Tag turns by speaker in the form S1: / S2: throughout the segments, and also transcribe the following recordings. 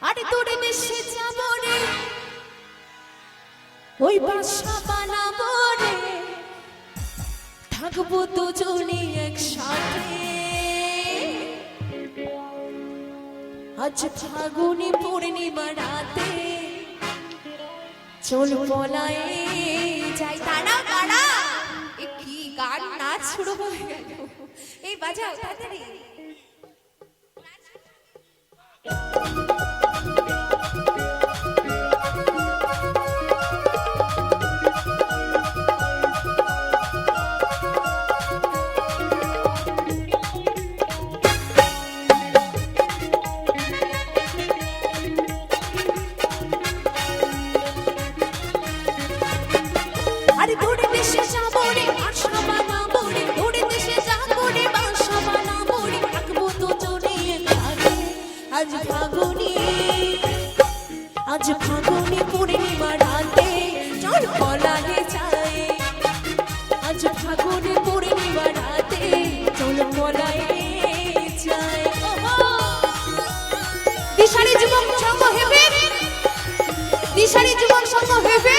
S1: আরে তোরে বেশি যাব রে। ওই বাসা বানাবো রে। থাকব দুজনে একসাথে। আজ ফাগুনি পূর্ণিমা রাতে চল পলায়ে যাই। তাড়া তাড়া কি গান? নাচ শুরু হয়ে এই বাজাও, তাড়াতাড়ি। আরে দূরে দেশে যাব রে বাসা বানাবো রে দূরে দেশে যাব রে বাসা বানাবো রে থাকব দুজনে একসাথে আজ ফাগুনি আজ ফাগুনি পূর্ণিমা রাতে, চল পলাহে যাই। আজ ফাগুনি পূর্ণিমা রাতে, চল পলাহে যাই। দিশারি যুবক সঙ্গ হেবে, দিশারি যুবক সঙ্গ হেবে।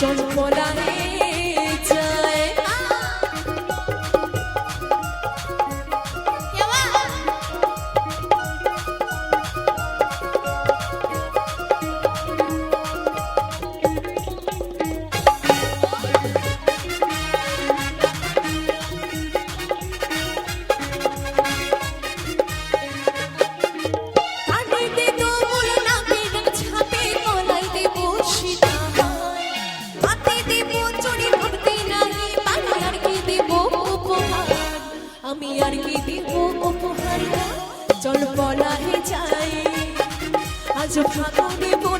S1: চল পলাহে আমি আর কি দিব উপহার? চল বলা যাই আজ ফাগুনে পূর্ণিমা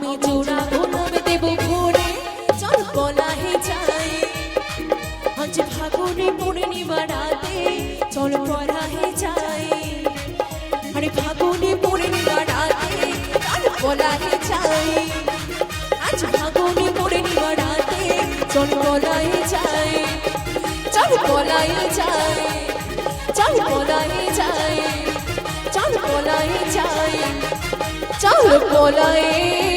S1: আমি জোড়া গোলাপ দেব ভরে চল পলাহে যাই আজ ফাগুনে পূর্ণিমা রাতে চল পলাহে যাই আরে ফাগুনে পূর্ণিমা রাতে চল পলাহে যাই আজ ফাগুনে পূর্ণিমা রাতে চল পলাহে যাই চল পলাহে যাই চল পলাহে যাই চল পলাহে যাই চল পলাহে